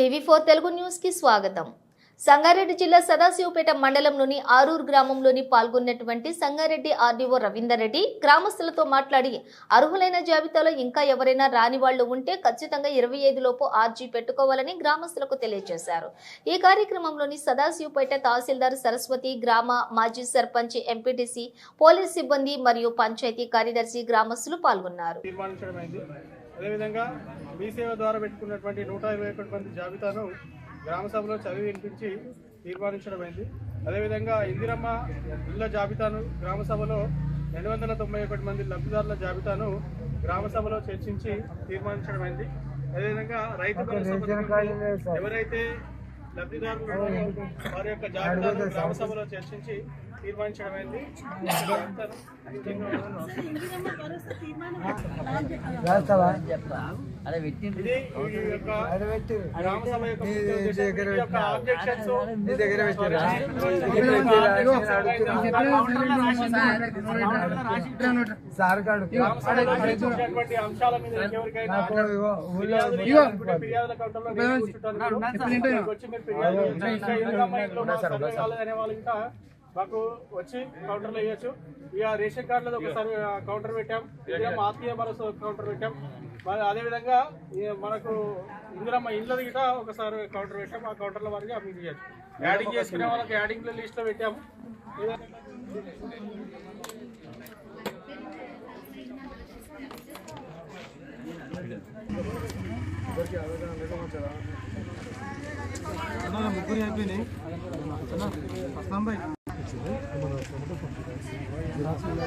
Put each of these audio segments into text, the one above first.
TV four Telugu న్యూస్కి స్వాగతం. సంగారెడ్డి జిల్లా సదాశివపేట మండలంలోని ఆరూరు గ్రామంలోని పాల్గొన్నటువంటి సంగారెడ్డి ఆర్డీఓ రవీందర్ రెడ్డి గ్రామస్తులతో మాట్లాడి అర్హులైన జాబితాలో ఇంకా ఎవరైనా రాని వాళ్ళు ఉంటే ఖచ్చితంగా ఇరవై ఐదు లోపు ఆర్జీ పెట్టుకోవాలని గ్రామస్తులకు తెలియజేశారు. ఈ కార్యక్రమంలోని సదాశివపేట తహసీల్దార్ సరస్వతి గ్రామ మాజీ సర్పంచ్ ఎంపీటీసీ పోలీస్ సిబ్బంది మరియు పంచాయతీ కార్యదర్శి గ్రామస్తులు పాల్గొన్నారు. అదేవిధంగా మీ సేవ ద్వారా పెట్టుకున్నటువంటి నూట ఇరవై ఒకటి మంది జాబితాను గ్రామ సభలో చదివి వినిపించి తీర్మానించడమైంది. అదేవిధంగా ఇందిరమ్మ ఇళ్ళ జాబితాను గ్రామ సభలో రెండు వందల తొంభై ఒకటి మంది లబ్ధిదారుల జాబితాను గ్రామ సభలో చర్చించి తీర్మానించడమైంది. అదేవిధంగా రైతు భరోసా ఎవరైతే లబ్ధిదారులు వారి యొక్క జాబితాను గ్రామ సభలో చర్చించి తీర్మానించడమైంది. Objections సార్ కాడు గ్రామ మాకు వచ్చి కౌంటర్లో ఇవ్వచ్చు ఇక రేషన్ కార్డులో ఒక సర్వే కౌంటర్ పెట్టాం. ఆత్మీయ భరోసా కౌంటర్ పెట్టాం. మరి అదేవిధంగా మనకు ఇందిరమ్మ ఇళ్ళ గిట ఒకసారి కౌంటర్ పెట్టాం. ఆ కౌంటర్ల వారికి అవి చేయొచ్చు యాడింగ్ చేసుకునే వాళ్ళకి యాడింగ్ లిస్ట్లో పెట్టాము ముగ్గురు అయిపోయినాయి. వస్తాం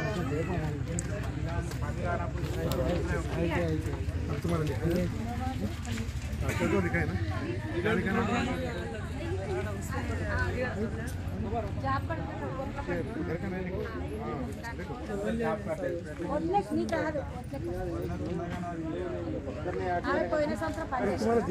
బై పోయిన సంవత్సరం పని చేసిన.